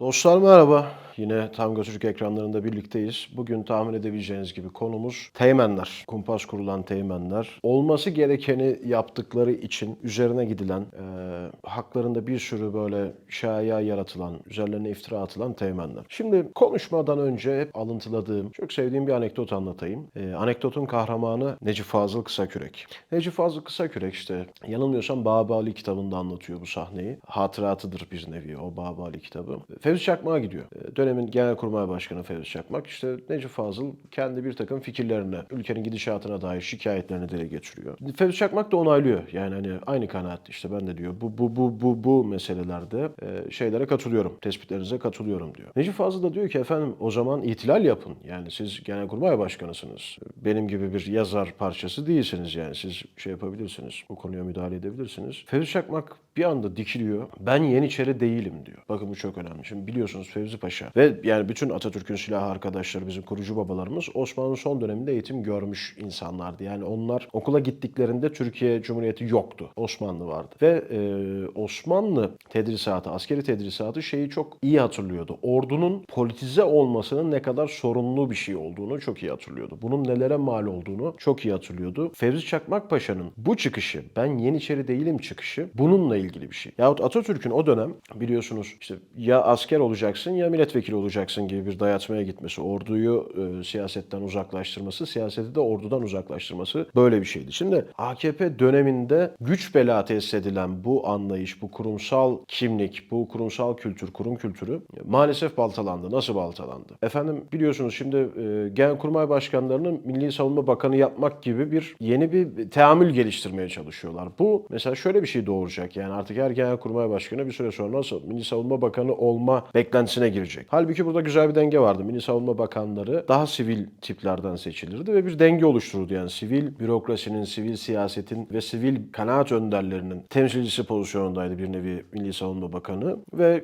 Dostlar merhaba. Yine Tango Türk ekranlarında birlikteyiz. Bugün tahmin edebileceğiniz gibi konumuz teğmenler. Kumpas kurulan teğmenler. Olması gerekeni yaptıkları için üzerine gidilen, e, haklarında bir sürü böyle şaya yaratılan, üzerlerine iftira atılan teğmenler. Şimdi konuşmadan önce hep alıntıladığım, çok sevdiğim bir anekdot anlatayım. E, anekdotun kahramanı Necip Fazıl Kısakürek. Necip Fazıl Kısakürek işte yanılmıyorsam Babali kitabında anlatıyor bu sahneyi. Hatıratıdır bir nevi o Babali kitabı. Fevzi Çakmak'a gidiyor. E, Dönemin Genelkurmay Başkanı Fevzi Çakmak işte Necip Fazıl kendi bir takım fikirlerini, ülkenin gidişatına dair şikayetlerini dile getiriyor. Fevzi Çakmak da onaylıyor. Yani hani aynı kanaat işte ben de diyor bu bu bu bu bu meselelerde e, şeylere katılıyorum. Tespitlerinize katılıyorum diyor. Necip Fazıl da diyor ki efendim o zaman ihtilal yapın. Yani siz Genelkurmay Başkanısınız. Benim gibi bir yazar parçası değilsiniz yani. Siz şey yapabilirsiniz. Bu konuya müdahale edebilirsiniz. Fevzi Çakmak bir anda dikiliyor. Ben Yeniçeri değilim diyor. Bakın bu çok önemli. Şimdi biliyorsunuz Fevzi Paşa ve yani bütün Atatürk'ün silah arkadaşları bizim kurucu babalarımız Osmanlı son döneminde eğitim görmüş insanlardı. Yani onlar okula gittiklerinde Türkiye Cumhuriyeti yoktu. Osmanlı vardı. Ve e, Osmanlı tedrisatı, askeri tedrisatı şeyi çok iyi hatırlıyordu. Ordunun politize olmasının ne kadar sorunlu bir şey olduğunu çok iyi hatırlıyordu. Bunun nelere mal olduğunu çok iyi hatırlıyordu. Fevzi Çakmak Paşa'nın bu çıkışı, ben Yeniçeri değilim çıkışı bununla ilgili bir şey. Yahut Atatürk'ün o dönem biliyorsunuz işte ya asker olacaksın ya milletvekili olacaksın gibi bir dayatmaya gitmesi, orduyu e, siyasetten uzaklaştırması, siyaseti de ordudan uzaklaştırması böyle bir şeydi. Şimdi AKP döneminde güç bela tesis edilen bu anlayış, bu kurumsal kimlik, bu kurumsal kültür, kurum kültürü maalesef baltalandı. Nasıl baltalandı? Efendim biliyorsunuz şimdi e, Genelkurmay Başkanlarının Milli Savunma Bakanı yapmak gibi bir yeni bir teamül geliştirmeye çalışıyorlar. Bu mesela şöyle bir şey doğuracak yani artık her Genelkurmay Başkanı bir süre sonra nasıl Milli Savunma Bakanı olma beklentisine girecek. Halbuki burada güzel bir denge vardı. Milli Savunma Bakanları daha sivil tiplerden seçilirdi ve bir denge oluştururdu. Yani sivil bürokrasinin, sivil siyasetin ve sivil kanaat önderlerinin temsilcisi pozisyonundaydı bir nevi Milli Savunma Bakanı ve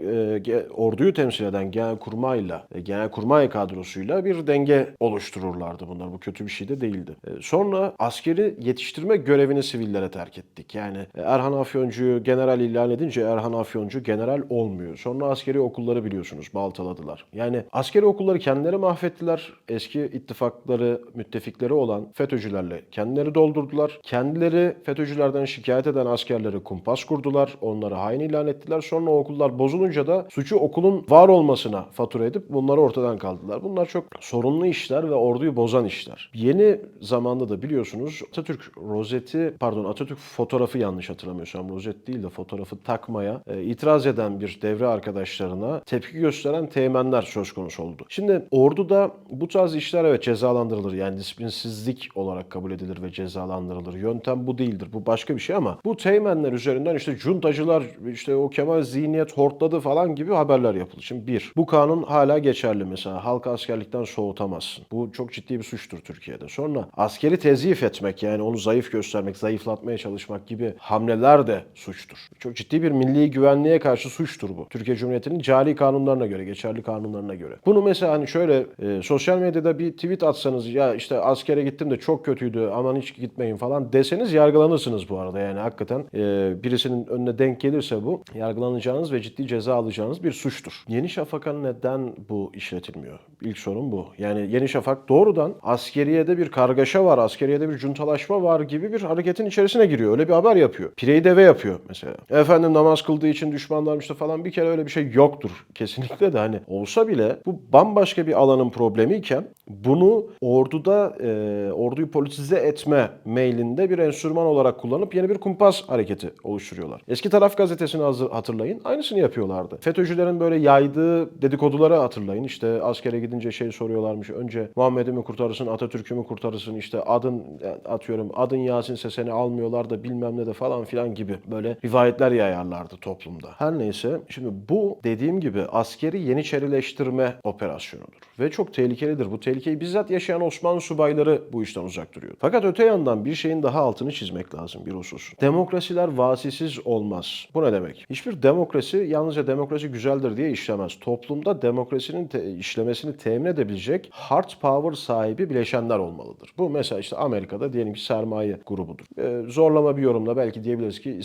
e, orduyu temsil eden Genelkurmay'la, e, Genelkurmay kadrosuyla bir denge oluştururlardı bunlar. Bu kötü bir şey de değildi. E, sonra askeri yetiştirme görevini sivillere terk ettik. Yani e, Erhan Afyoncu'yu general ilan edince Erhan Afyoncu general olmuyor. Sonra askeri okulları biliyorsunuz baltaladılar. Yani askeri okulları kendileri mahvettiler. Eski ittifakları, müttefikleri olan FETÖ'cülerle kendileri doldurdular. Kendileri FETÖ'cülerden şikayet eden askerleri kumpas kurdular. Onları hain ilan ettiler. Sonra okullar bozulunca da suçu okulun var olmasına fatura edip bunları ortadan kaldırdılar. Bunlar çok sorunlu işler ve orduyu bozan işler. Yeni zamanda da biliyorsunuz Atatürk rozeti, pardon Atatürk fotoğrafı yanlış hatırlamıyorsam rozet değil de fotoğrafı takmaya e, itiraz eden bir devre arkadaşlarına tepki gösteren teğmenler söz konusu oldu. Şimdi orduda bu tarz işler evet cezalandırılır. Yani disiplinsizlik olarak kabul edilir ve cezalandırılır. Yöntem bu değildir. Bu başka bir şey ama bu teğmenler üzerinden işte cuntacılar işte o Kemal zihniyet hortladı falan gibi haberler yapılır. Şimdi bir, bu kanun hala geçerli mesela. Halka askerlikten soğutamazsın. Bu çok ciddi bir suçtur Türkiye'de. Sonra askeri tezif etmek yani onu zayıf göstermek, zayıflatmaya çalışmak gibi hamleler de suçtur. Çok ciddi bir milli güvenliğe karşı suçtur bu. Türkiye Cumhuriyeti'nin cari kanunlarına göre, geçerli kanunlarına göre. Bunu mesela hani şöyle e, sosyal medyada bir tweet atsanız ya işte askere gittim de çok kötüydü aman hiç gitmeyin falan deseniz yargılanırsınız bu arada. Yani hakikaten e, birisinin önüne denk gelirse bu yargılanacağınız ve ciddi ceza alacağınız bir suçtur. Yeni Şafak'a neden bu işletilmiyor? İlk sorun bu. Yani Yeni Şafak doğrudan askeriyede bir kargaşa var, askeriyede bir cuntalaşma var gibi bir hareketin içerisine giriyor. Öyle bir haber yapıyor. Pireyi deve yapıyor mesela. Efendim namaz kıldığı için düşmanlarmıştı falan bir kere öyle bir şey yoktur. Kesinlikle de hani olsa bile bu bambaşka bir alanın problemiyken bunu orduda e, orduyu politize etme mailinde bir enstrüman olarak kullanıp yeni bir kumpas hareketi oluşturuyorlar. Eski Taraf gazetesini hatırlayın. Aynısını yapıyorlardı. FETÖ'cülerin böyle yaydığı dedikoduları hatırlayın. İşte askere gidince şey soruyorlarmış. Önce Muhammed'i mi kurtarırsın, Atatürk'ü mü kurtarırsın? İşte adın atıyorum adın Yasinse seni almıyorlar da bilmem ne de falan filan gibi böyle rivayetler yayarlardı toplumda. Her neyse şimdi bu dediğim gibi askeri yeniçerileştirme operasyonudur. Ve çok tehlikelidir. Bu tehlikeyi bizzat yaşayan Osmanlı subayları bu işten uzak duruyor. Fakat öte yandan bir şeyin daha altını çizmek lazım bir husus. Demokrasiler vasisiz olmaz. Bu ne demek? Hiçbir demokrasi yalnızca demokrasi güzeldir diye işlemez. Toplumda demokrasinin te- işlemesini temin edebilecek hard power sahibi bileşenler olmalıdır. Bu mesela işte Amerika'da diyelim ki sermaye grubudur. Ee, zorlama bir yorumla belki diyebiliriz ki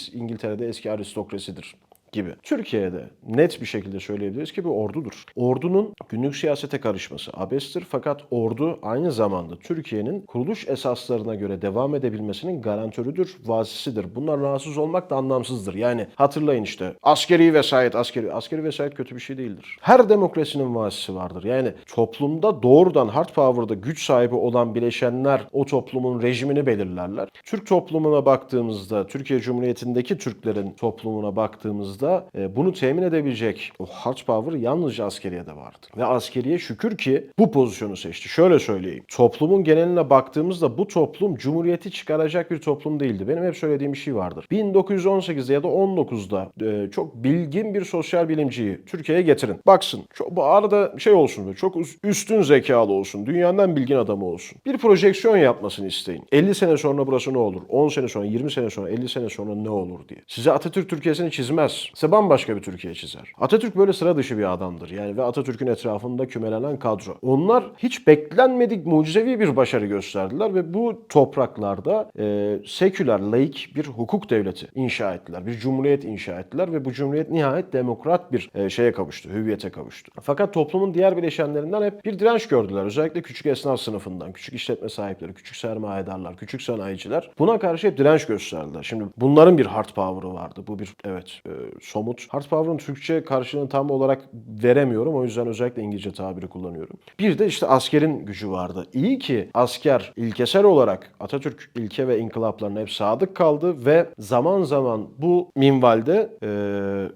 İngiltere'de eski aristokrasidir. Gibi. Türkiye'de net bir şekilde söyleyebiliriz ki bu ordudur. Ordunun günlük siyasete karışması abestir fakat ordu aynı zamanda Türkiye'nin kuruluş esaslarına göre devam edebilmesinin garantörüdür, vasisidir. Bunlar rahatsız olmak da anlamsızdır. Yani hatırlayın işte askeri vesayet, askeri, askeri vesayet kötü bir şey değildir. Her demokrasinin vasisi vardır. Yani toplumda doğrudan hard power'da güç sahibi olan bileşenler o toplumun rejimini belirlerler. Türk toplumuna baktığımızda, Türkiye Cumhuriyeti'ndeki Türklerin toplumuna baktığımızda e, bunu temin edebilecek o hard power yalnızca askeriyede vardı. Ve askeriye şükür ki bu pozisyonu seçti. Şöyle söyleyeyim. Toplumun geneline baktığımızda bu toplum Cumhuriyeti çıkaracak bir toplum değildi. Benim hep söylediğim bir şey vardır. 1918'de ya da 19'da e, çok bilgin bir sosyal bilimciyi Türkiye'ye getirin. Baksın. Çok, bu arada şey olsun böyle çok üst- üstün zekalı olsun. Dünyanın en bilgin adamı olsun. Bir projeksiyon yapmasını isteyin. 50 sene sonra burası ne olur? 10 sene sonra, 20 sene sonra, 50 sene sonra ne olur diye. Size Atatürk Türkiye'sini çizmez. Size bambaşka bir Türkiye çizer. Atatürk böyle sıra dışı bir adamdır. Yani ve Atatürk'ün etrafında kümelenen kadro. Onlar hiç beklenmedik mucizevi bir başarı gösterdiler ve bu topraklarda e, seküler, laik bir hukuk devleti inşa ettiler. Bir cumhuriyet inşa ettiler ve bu cumhuriyet nihayet demokrat bir e, şeye kavuştu, hüviyete kavuştu. Fakat toplumun diğer bileşenlerinden hep bir direnç gördüler. Özellikle küçük esnaf sınıfından, küçük işletme sahipleri, küçük sermayedarlar, küçük sanayiciler buna karşı hep direnç gösterdiler. Şimdi bunların bir hard power'ı vardı. Bu bir evet e, somut. Hard power'ın Türkçe karşılığını tam olarak veremiyorum. O yüzden özellikle İngilizce tabiri kullanıyorum. Bir de işte askerin gücü vardı. İyi ki asker ilkesel olarak Atatürk ilke ve inkılaplarına hep sadık kaldı ve zaman zaman bu minvalde e,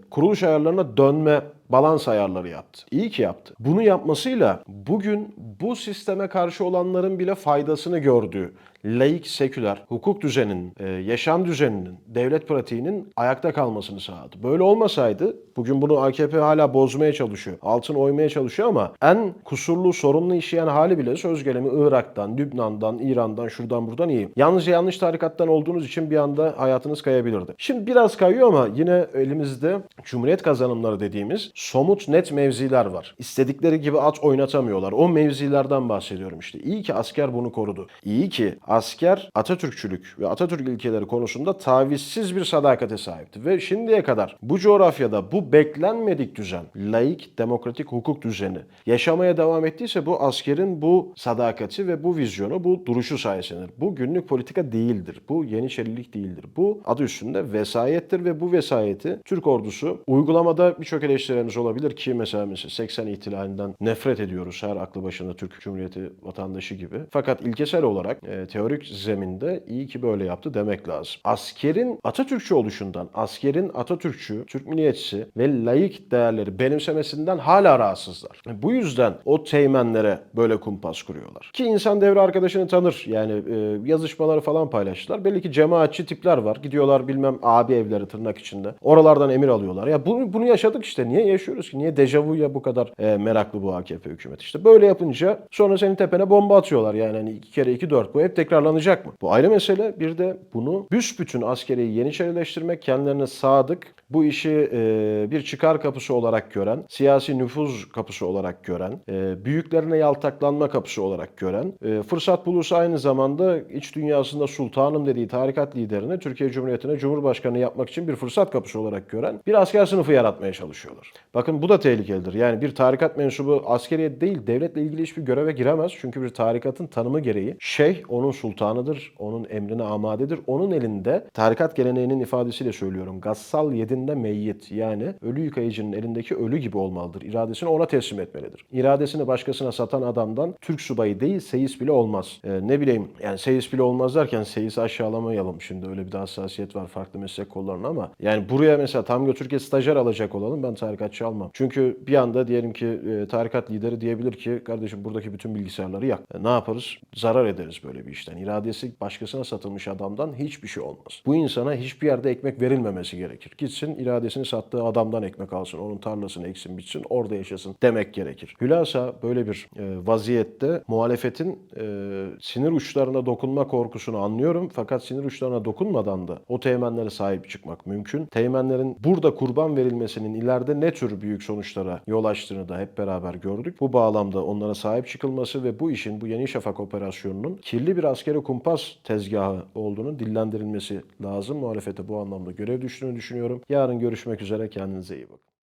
kuruluş ayarlarına dönme balans ayarları yaptı. İyi ki yaptı. Bunu yapmasıyla bugün bu sisteme karşı olanların bile faydasını gördüğü laik, seküler, hukuk düzeninin, e, yaşam düzeninin, devlet pratiğinin ayakta kalmasını sağladı. Böyle olmasaydı bugün bunu AKP hala bozmaya çalışıyor. Altın oymaya çalışıyor ama en kusurlu, sorunlu işleyen hali bile söz gelimi Irak'tan, Lübnan'dan, İran'dan, şuradan buradan iyi. Yalnızca yanlış tarikattan olduğunuz için bir anda hayatınız kayabilirdi. Şimdi biraz kayıyor ama yine elimizde Cumhuriyet kazanımları dediğimiz somut net mevziler var. İstedikleri gibi at oynatamıyorlar. O mevzilerden bahsediyorum işte. İyi ki asker bunu korudu. İyi ki asker Atatürkçülük ve Atatürk ilkeleri konusunda tavizsiz bir sadakate sahipti. Ve şimdiye kadar bu coğrafyada bu beklenmedik düzen, laik, demokratik hukuk düzeni yaşamaya devam ettiyse bu askerin bu sadakati ve bu vizyonu, bu duruşu sayesindedir. Bu günlük politika değildir. Bu yeniçerilik değildir. Bu adı üstünde vesayettir ve bu vesayeti Türk ordusu uygulamada birçok eleştirilerimiz olabilir ki mesela, mesela 80 ihtilalinden nefret ediyoruz her aklı başında Türk Cumhuriyeti vatandaşı gibi. Fakat ilkesel olarak e, teorik zeminde iyi ki böyle yaptı demek lazım. Askerin Atatürkçü oluşundan, askerin Atatürkçü, Türk milliyetçisi ve laik değerleri benimsemesinden hala rahatsızlar. Bu yüzden o teğmenlere böyle kumpas kuruyorlar. Ki insan devre arkadaşını tanır. Yani e, yazışmaları falan paylaştılar. Belli ki cemaatçi tipler var. Gidiyorlar bilmem abi evleri tırnak içinde. Oralardan emir alıyorlar. Ya bunu, bunu yaşadık işte. Niye yaşıyoruz ki? Niye dejavuya bu kadar e, meraklı bu AKP hükümeti? İşte böyle yapınca sonra senin tepene bomba atıyorlar. Yani hani iki kere iki dört. Bu hep tekrarlanacak mı? Bu ayrı mesele. Bir de bunu büsbütün askeriyi yeniçerileştirmek, kendilerine sadık, bu işi e, bir çıkar kapısı olarak gören, siyasi nüfuz kapısı olarak gören, e, büyüklerine yaltaklanma kapısı olarak gören, e, fırsat bulursa aynı zamanda iç dünyasında sultanım dediği tarikat liderini Türkiye Cumhuriyeti'ne Cumhurbaşkanı yapmak için bir fırsat kapısı olarak gören bir asker sınıfı yaratmaya çalışıyorlar. Bakın bu da tehlikelidir. Yani bir tarikat mensubu askeriye değil devletle ilgili hiçbir göreve giremez. Çünkü bir tarikatın tanımı gereği şeyh onun sultanıdır, onun emrine amadedir. Onun elinde tarikat geleneğinin ifadesiyle söylüyorum. Gassal yedinde meyyit yani ölü yıkayıcının elindeki ölü gibi olmalıdır. İradesini ona teslim etmelidir. İradesini başkasına satan adamdan Türk subayı değil seyis bile olmaz. Ee, ne bileyim yani seyis bile olmaz derken seyisi aşağılamayalım. Şimdi öyle bir hassasiyet var farklı meslek kollarına ama yani buraya mesela tam götürke stajyer alacak olalım ben tarikatçı almam. Çünkü bir anda diyelim ki e, tarikat lideri diyebilir ki kardeşim buradaki bütün bilgisayarları yak. E, ne yaparız? Zarar ederiz böyle bir işten. İradesi başkasına satılmış adamdan hiçbir şey olmaz. Bu insana hiçbir yerde ekmek verilmemesi gerekir. Gitsin iradesini sattığı adamdan ekmek alsın. Onun tarlasını eksin bitsin orada yaşasın demek gerekir. Hülasa böyle bir e, vaziyette muhalefetin e, sinir uçlarına dokunma korkusunu anlıyorum. Fakat sinir uçlarına dokunmadan da o teğmenlere sahip çıkmak mümkün. Teğmenlerin burada kurban verilmesinin ileride ne tür büyük sonuçlara yol açtığını da hep beraber gördük. Bu bağlamda onlara sahip çıkılması ve bu işin bu Yeni Şafak operasyonunun kirli bir askeri kumpas tezgahı olduğunu dillendirilmesi lazım. Muhalefete bu anlamda görev düştüğünü düşünüyorum. Yarın görüşmek üzere. Kendinize iyi bakın.